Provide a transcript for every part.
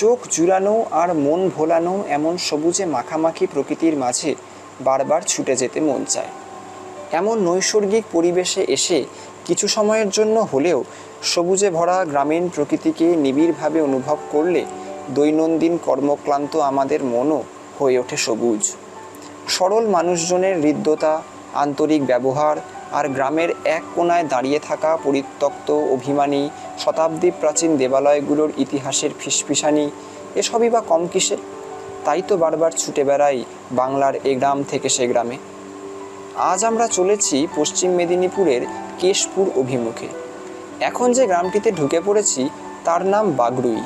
চোখ জুড়ানো আর মন ভোলানো এমন সবুজে মাখামাখি প্রকৃতির মাঝে বারবার ছুটে যেতে মন চায়। এমন নৈসর্গিক পরিবেশে এসে কিছু সময়ের জন্য হলেও সবুজে ভরা গ্রামীণ প্রকৃতিকে নিবিড়ভাবে অনুভব করলে দৈনন্দিন কর্মক্লান্ত আমাদের মনও হয়ে ওঠে সবুজ। সরল মানুষজনের হৃদ্যতা, আন্তরিক ব্যবহার আর গ্রামের এক কোনায় দাঁড়িয়ে থাকা পরিত্যক্ত অভিমানী শতাব্দী প্রাচীন দেবালয়গুলোর ইতিহাসের ফিসফিসানি, এসবই বা কম কিসে তাই তো বারবার ছুটে বেড়াই বাংলার এ গ্রাম থেকে সে গ্রামে। আজ আমরা চলেছি পশ্চিম মেদিনীপুরের কেশপুর অভিমুখে। এখন যে গ্রামটিতে ঢুকে পড়েছি, তার নাম বাগরুই।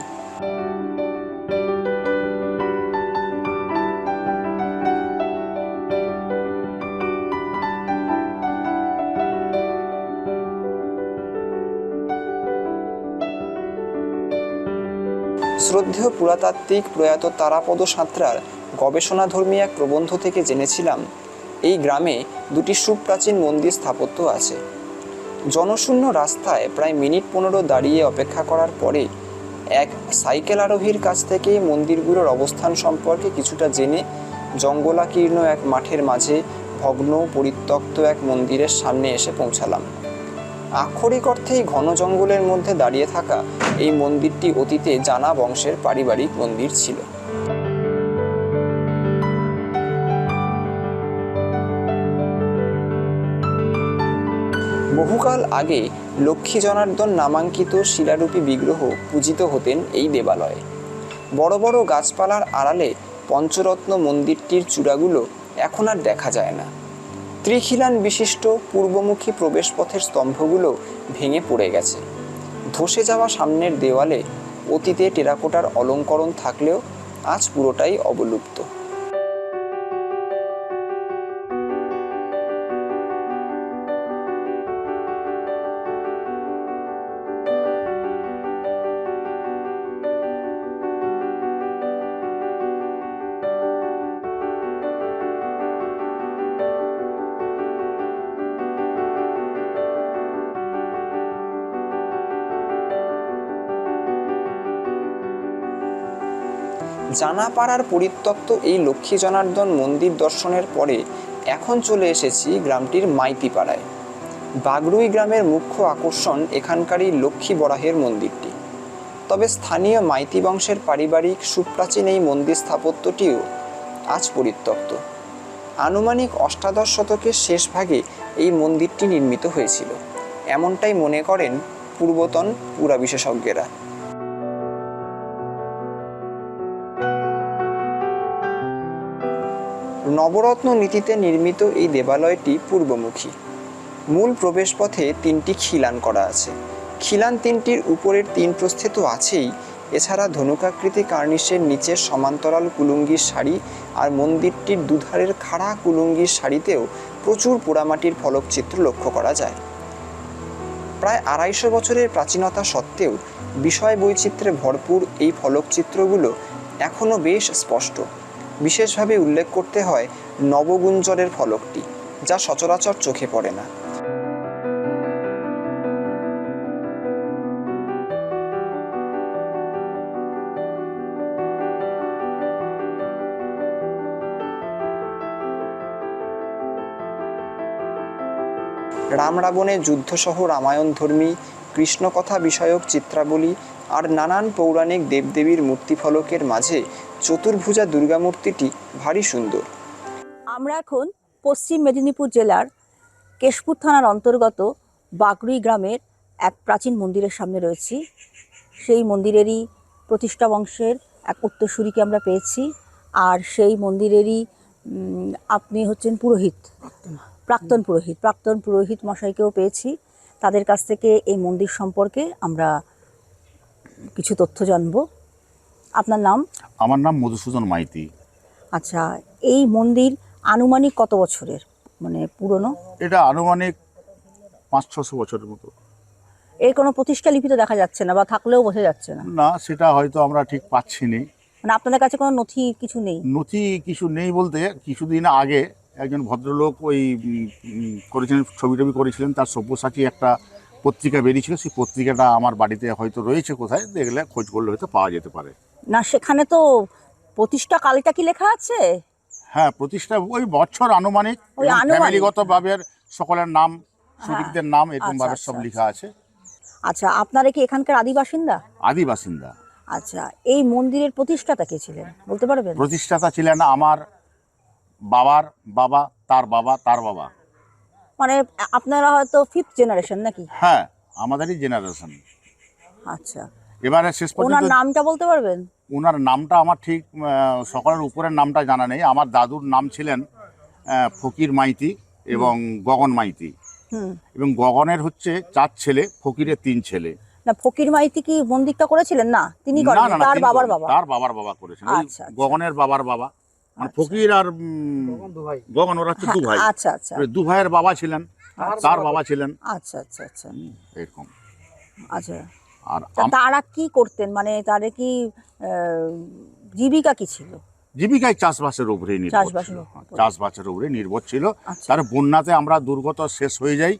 শ্রদ্ধেয় পুরাতাত্ত্বিক প্রয়াত তারাপদ সাঁতরার গবেষণাধর্মী এক প্রবন্ধ থেকে জেনেছিলাম। এই গ্রামে দুটি সুপ্রাচীন মন্দির স্থাপত্য আছে। জনশূন্য রাস্তায় প্রায় মিনিট পনেরো দাঁড়িয়ে অপেক্ষা করার পরে এক সাইকেল আরোহীর কাছ থেকে মন্দিরগুলোর অবস্থান সম্পর্কে কিছুটা জেনে জঙ্গলাকীর্ণ এক মাঠের মাঝে ভগ্ন, পরিত্যক্ত এক মন্দিরের সামনে এসে পৌঁছালাম। আক্ষরিক অর্থেই ঘন জঙ্গলের মধ্যে দাঁড়িয়ে থাকা এই মন্দিরটি অতীতে জানা বংশের পারিবারিক মন্দির ছিল। বহুকাল আগে লক্ষ্মী জনার্দন নামাঙ্কিত শিলারূপী বিগ্রহ পূজিত হতেন এই দেবালয়ে। বড় বড় গাছপালার আড়ালে পঞ্চরত্ন মন্দিরটির চূড়াগুলো এখন আর দেখা যায় না। ত্রিখিলান বিশিষ্ট পূর্বমুখী প্রবেশপথের স্তম্ভগুলো ভেঙে পড়ে গেছে। ধসে যাওয়া সামনের দেওয়ালে অতীতে টেরাকোটার অলঙ্করণ থাকলেও আজ পুরোটাই অবলুপ্ত। জানাপাড়ার পরিত্যক্ত এই লক্ষ্মী জনার্দন মন্দির দর্শনের পরে এখন চলে এসেছি গ্রামটির মাইতিপাড়ায়। বাগরুই গ্রামের মুখ্য আকর্ষণ এখানকারই লক্ষ্মী বরাহের মন্দিরটি। তবে স্থানীয় মাইতি বংশের পারিবারিক সুপ্রাচীন এই মন্দির স্থাপত্যটিও আজ পরিত্যক্ত। আনুমানিক অষ্টাদশ শতকের শেষ ভাগে এই মন্দিরটি নির্মিত হয়েছিল। এমনটাই মনে করেন পূর্বতন পুরা বিশেষজ্ঞেরা নবরত্ন নীতিতে নির্মিত এই দেবালয়টি পূর্বমুখী। মূল প্রবেশপথে তিনটি খিলান করা আছে। খিলান তিনটির উপরের তিন প্রস্থে তো আছেই। এছাড়া ধনুকাকৃতি কার্নিশের নিচের সমান্তরাল কুলুঙ্গির শাড়ি আর মন্দিরটির দুধারের খাড়া কুলুঙ্গির শাড়িতেও প্রচুর পোড়ামাটির ফলকচিত্র লক্ষ্য করা যায়। প্রায় আড়াইশো বছরের প্রাচীনতা সত্ত্বেও বিষয় বৈচিত্র্যে ভরপুর এই ফলকচিত্রগুলো এখনও বেশ স্পষ্ট। বিশেষভাবে উল্লেখ করতে হয় নবগুঞ্জরের ফলকটি, যা সচরাচর চোখে পড়ে না। রাম রাবণের যুদ্ধসহ রামায়ণধর্মী কৃষ্ণকথা বিষয়ক চিত্রাবলী আর নানান পৌরাণিক দেবদেবীর মূর্তিফলকের মাঝে চতুর্ভুজা দুর্গা মূর্তিটি ভারী সুন্দর। আমরা এখন পশ্চিম মেদিনীপুর জেলার কেশপুর থানার অন্তর্গত বাগরুই গ্রামের এক প্রাচীন মন্দিরের সামনে রয়েছি। সেই মন্দিরেরই প্রতিষ্ঠা বংশের এক উত্তরসূরিকে আমরা পেয়েছি আর সেই মন্দিরেরই আপনি হচ্ছেন পুরোহিত, প্রাক্তন পুরোহিত প্রাক্তন পুরোহিত মশাইকেও পেয়েছি। তাদের কাছ থেকে এই মন্দির সম্পর্কে আমরা কিছু তথ্য জানব। আপনার নাম? আমার নাম মধুসূদন মাইতি। আচ্ছা এই মন্দির আনুমানিক কত বছরের? মানে পুরনো? এটা আনুমানিক পাঁচ ছশো বছরের মতো। এর কোনো প্রতিষ্ঠা লিপিত দেখা যাচ্ছে না বা থাকলেও বোঝা যাচ্ছে না? না সেটা হয়তো আমরা ঠিক পাচ্ছি নি। মানে আপনাদের কাছে কোনো নথি কিছু নেই? নথি কিছু নেই বলতে কিছুদিন আগে একজন ভদ্রলোক ওই করেছিলেন ছবি টবি করেছিলেন তার সব্যসাচী একটা পত্রিকা বেরিয়েছিল সেই পত্রিকাটা আমার বাড়িতে হয়তো রয়েছে কোথায় দেখলে খোঁজ করলে হয়তো পাওয়া যেতে পারে। না সেখানে তো প্রতিষ্ঠা কালটা কি লেখা আছে? হ্যাঁ প্রতিষ্ঠা ওই বছর আনুমানিক ফ্যামিলিগত ভাবে সকলের নাম শরিকদের নাম এরকম ভাবে আচ্ছা, সব আচ্ছা, লেখা আছে। আচ্ছা আপনারা কি এখানকার আদি বাসিন্দা? আদি বাসিন্দা। আচ্ছা এই মন্দিরের প্রতিষ্ঠাতা কে ছিলেন বলতে পারবেন? প্রতিষ্ঠাতা ছিলেন আমার বাবার বাবা তার বাবা তার বাবা। মানে আপনারা হয়তো ফিফথ জেনারেশন নাকি? হ্যাঁ আমাদেরই জেনারেশন আচ্ছা। এবারে শেষ ওনার নামটা বলতে পারবেন? ওনার নামটা আমার ঠিক সকলের উপরের নামটা জানা নেই। আমার দাদুর নাম ছিলেন ফকির মাইতি এবং গগন মাইতি। হুম। এবং গগনের হচ্ছে চার ছেলে ফকিরের তিন ছেলে। না ফকির মাইতি কি মন্দিরটা করেছিলেন? না তিনি করেন তার বাবার বাবা। তার বাবার বাবা করেছেন ওই আচ্ছা, আচ্ছা। গগনের বাবার বাবা। মানে। ফকির আর গগন ওরা হচ্ছে দু ভাই হ্যাঁ, আচ্ছা আচ্ছা। দু ভাইয়ের বাবা ছিলেন তার বাবা। ছিলেন। আচ্ছা আচ্ছা আচ্ছা। এরকম। আচ্ছা। আর তারা কি করতেন? মানে তাদের কি জীবিকা কি ছিল? জীবিকায় চাষবাসের উপরে নির্ভর চাষবাসের ছিল উপরে। হ্যাঁ, চাষবাসের উপরে নির্ভর ছিল। আচ্ছা। তার বন্যাতে আমরা দুর্গত শেষ হয়ে যাই।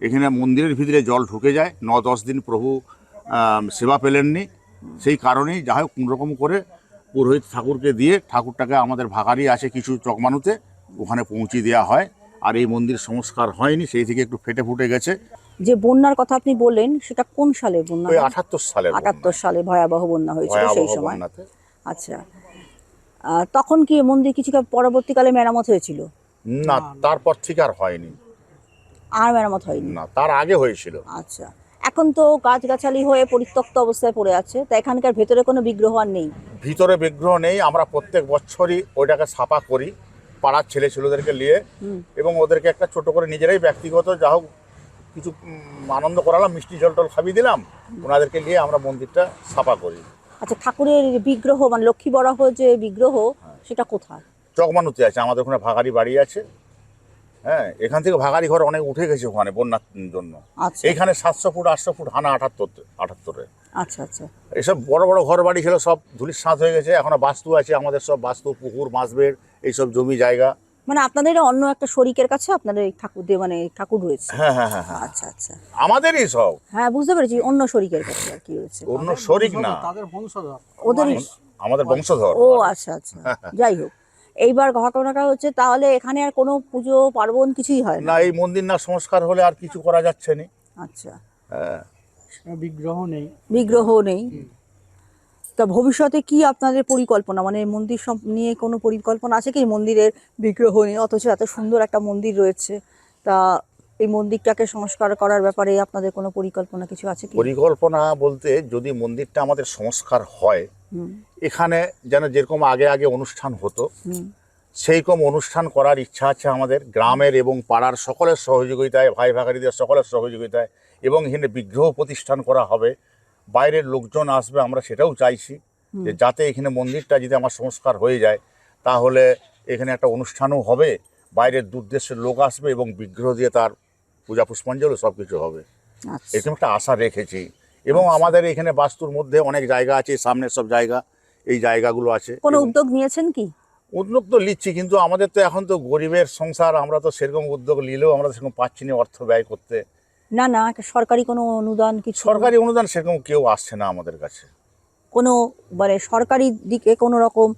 এখানে মন্দিরের ভিতরে জল ঢুকে যায়। ন দশ দিন প্রভু সেবা পেলেননি। সেই কারণেই যা হোক কোনোরকম করে পুরোহিত ঠাকুরকে দিয়ে ঠাকুরটাকে আমাদের ভাগারি আছে কিছু চকমানুতে ওখানে পৌঁছে দেওয়া হয়। আর এই মন্দির সংস্কার হয়নি সেই থেকে একটু ফেটে ফুটে গেছে। যে বন্যার কথা আপনি বললেন সেটা কোন সালে বন্যা আঠাত্তর সালে আটাত্তর সালে ভয়াবহ বন্যা হয়েছিল সেই সময়। আচ্ছা। তখন কি মন্দির কিছু পরবর্তীকালে মেরামত হয়েছিল? না তারপর থেকে আর হয়নি। আর মেরামত হয়নি? না তার আগে হয়েছিল। আচ্ছা। এখন তো গাছগাছালি হয়ে পরিত্যক্ত অবস্থায় পড়ে আছে তা এখানকার ভেতরে কোনো বিগ্রহ আর নেই? ভিতরে বিগ্রহ নেই আমরা প্রত্যেক বছরই ওইটাকে সাফা করি পাড়ার ছেলে ছেলেদেরকে নিয়ে এবং ওদেরকে একটা ছোট করে নিজেরাই ব্যক্তিগত যা হোক কিছু আনন্দ করালাম মিষ্টি জল টল খাবি দিলাম ওনাদেরকে নিয়ে আমরা মন্দিরটা সাফা করি। আচ্ছা ঠাকুরের বিগ্রহ মানে লক্ষ্মী বরাহ যে বিগ্রহ সেটা কোথায়? চকমানুতে আছে আমাদের ওখানে ভাগারি বাড়ি আছে হ্যাঁ এখান থেকে ভাগারি ঘর অনেক উঠে গেছে ওখানে বন্যার জন্য। আচ্ছা। এইখানে সাতশো ফুট আটশো ফুট হানা আটাত্তর আটাত্তরে। আচ্ছা আচ্ছা। এইসব বড় বড় ঘর বাড়ি ছিল সব ধুলির সাঁত হয়ে গেছে এখনও বাস্তু আছে আমাদের সব বাস্তু পুকুর মাছবের এইসব জমি জায়গা। মানে আপনাদের অন্য একটা শরিকের কাছে আপনাদের এই ঠাকুর দিয়ে মানে ঠাকুর রয়েছে? হ্যাঁ হ্যাঁ হ্যাঁ হ্যাঁ। আচ্ছা আচ্ছা। আমাদেরই সব। হ্যাঁ বুঝতে পেরেছি অন্য শরিকের কাছে আর কি রয়েছে। অন্য শরিক না। ওদের আমাদের বংশধর। ও আচ্ছা আচ্ছা। যাই হোক। এইবার ঘটনাটা হচ্ছে তাহলে এখানে আর কোনো পুজো পার্বণ কিছুই হয় না? না এই মন্দির না সংস্কার হলে আর কিছু করা যাচ্ছে না। আচ্ছা। হ্যাঁ। বিগ্রহ নেই। বিগ্রহ নেই। তা ভবিষ্যতে কি আপনাদের পরিকল্পনা? মানে মন্দির নিয়ে কোনো পরিকল্পনা আছে কি? মন্দিরের বিগ্রহ নেই অথচ এত সুন্দর একটা মন্দির রয়েছে। তা এই মন্দিরটাকে সংস্কার করার ব্যাপারে আপনাদের কোনো পরিকল্পনা কিছু আছে কি? পরিকল্পনা বলতে যদি মন্দিরটা আমাদের সংস্কার হয় এখানে যেন যেরকম আগে আগে অনুষ্ঠান হতো সেইরকম অনুষ্ঠান করার ইচ্ছা আছে আমাদের গ্রামের এবং পাড়ার সকলের সহযোগিতায় ভাই ভাগারিদের সকলের সহযোগিতায় এবং এখানে বিগ্রহ প্রতিষ্ঠান করা হবে। বাইরের লোকজন আসবে আমরা সেটাও চাইছি যে যাতে এখানে মন্দিরটা যদি আমার সংস্কার হয়ে যায় তাহলে এখানে একটা অনুষ্ঠানও হবে। বাইরের দূর দেশের লোক আসবে এবং বিগ্রহ দিয়ে তার পূজা পুষ্পাঞ্জলি সব কিছু হবে। আচ্ছা। এরকম একটা আশা রেখেছি। এবং আমাদের এখানে বাস্তুর মধ্যে অনেক জায়গা আছে সামনের সব জায়গা এই জায়গাগুলো আছে। কোনো উদ্যোগ নিয়েছেন কি? উদ্যোগ তো নিচ্ছি কিন্তু আমাদের তো এখন তো গরিবের সংসার আমরা তো সেরকম উদ্যোগ নিলেও আমরা সেরকম পাচ্ছি না অর্থ ব্যয় করতে। না না সরকারি কোনো অনুদান কিছু? সরকারি অনুদান সেরকম কেউ আসছে না আমাদের কাছে। কোনো মানে সরকারি দিকে কোনো রকম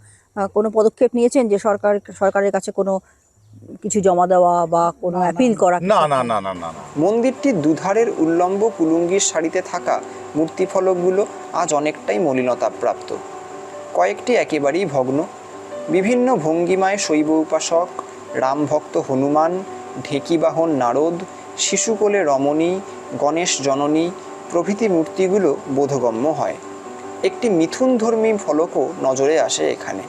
কোনো পদক্ষেপ নিয়েছেন যে সরকার সরকারের কাছে কোনো কিছু জমা দেওয়া বা কোনো অ্যাপিল করা না না না না না মন্দিরটির দুধারের উল্লম্ব কুলুঙ্গির সারিতে থাকা মূর্তিফলকগুলো আজ অনেকটাই মলিনতাপ্রাপ্ত। কয়েকটি একেবারেই ভগ্ন। বিভিন্ন ভঙ্গিমায় শৈব উপাসক রামভক্ত হনুমান ঢেকিবাহন নারদ শিশুকোলে রমণী গণেশ জননী প্রভৃতি মূর্তিগুলো বোধগম্য হয়। একটি মিথুনধর্মী ফলকও নজরে আসে এখানে।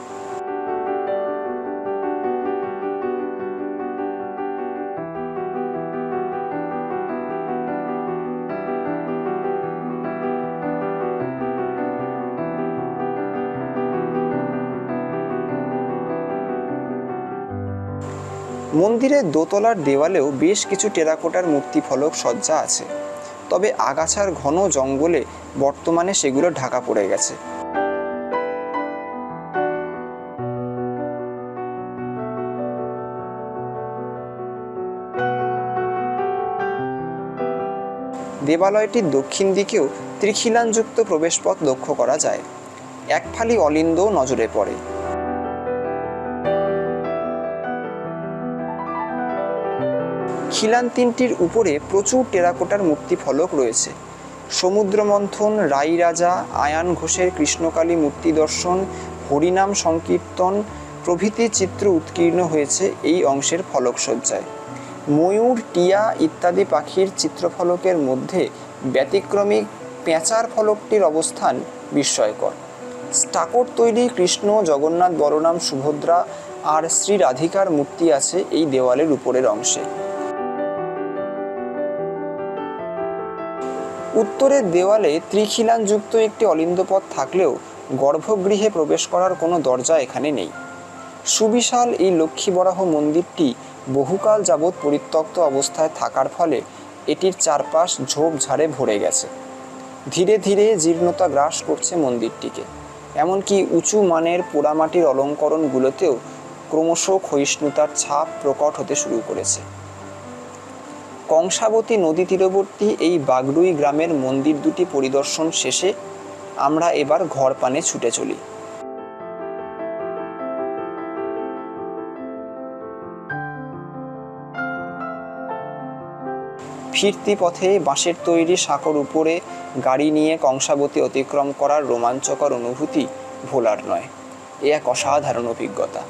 মন্দিরের দোতলার দেওয়ালেও বেশ কিছু টেরাকোটার মূর্তি ফলক সজ্জা আছে। তবে আগাছার ঘন জঙ্গলে বর্তমানে সেগুলো ঢাকা পড়ে গেছে। দেবালয়টির দক্ষিণ দিকেও ত্রিখিলানযুক্ত প্রবেশপথ লক্ষ্য করা যায়। এক ফালি অলিন্দ নজরে পড়ে। খিলান তিনটির উপরে প্রচুর টেরাকোটার মূর্তি ফলক রয়েছে। সমুদ্র মন্থন রাই রাজা, আয়ান ঘোষের কৃষ্ণকালী মূর্তি দর্শন, হরিনাম সংকীর্তন প্রভৃতি চিত্র উৎকীর্ণ হয়েছে এই অংশের ফলকসজ্জায়। ময়ূর, টিয়া ইত্যাদি পাখির চিত্রফলকের মধ্যে ব্যতিক্রমী পেঁচার ফলকটির অবস্থান বিস্ময়কর। স্টাকোর তৈরি কৃষ্ণ, জগন্নাথ বলরাম সুভদ্রা আর শ্রী রাধিকার মূর্তি আছে এই দেওয়ালের উপরের অংশে। উত্তরের দেওয়ালে ত্রিখিলানযুক্ত একটি অলিন্দপথ থাকলেও গর্ভগৃহে প্রবেশ করার কোনো দরজা এখানে নেই। সুবিশাল এই লক্ষ্মী বরাহ মন্দিরটি বহুকাল যাবৎ পরিত্যক্ত অবস্থায় থাকার ফলে এটির চারপাশ ঝোপঝাড়ে ভরে গেছে। ধীরে ধীরে জীর্ণতা গ্রাস করছে মন্দিরটিকে। এমনকি উঁচু মানের পোড়ামাটির অলঙ্করণগুলোতেও ক্রমশ ক্ষয়িষ্ণুতার ছাপ প্রকট হতে শুরু করেছে। কংসাবতী নদী তীরবর্তী এই বাগরুই গ্রামের মন্দির দুটি পরিদর্শন শেষে আমরা এবার ঘর পানে ছুটে চলি। ফিরতি পথে বাঁশের তৈরি সাঁকর উপরে গাড়ি নিয়ে কংসাবতী অতিক্রম করার রোমাঞ্চকর অনুভূতি ভোলার নয়। এ এক অসাধারণ অভিজ্ঞতা।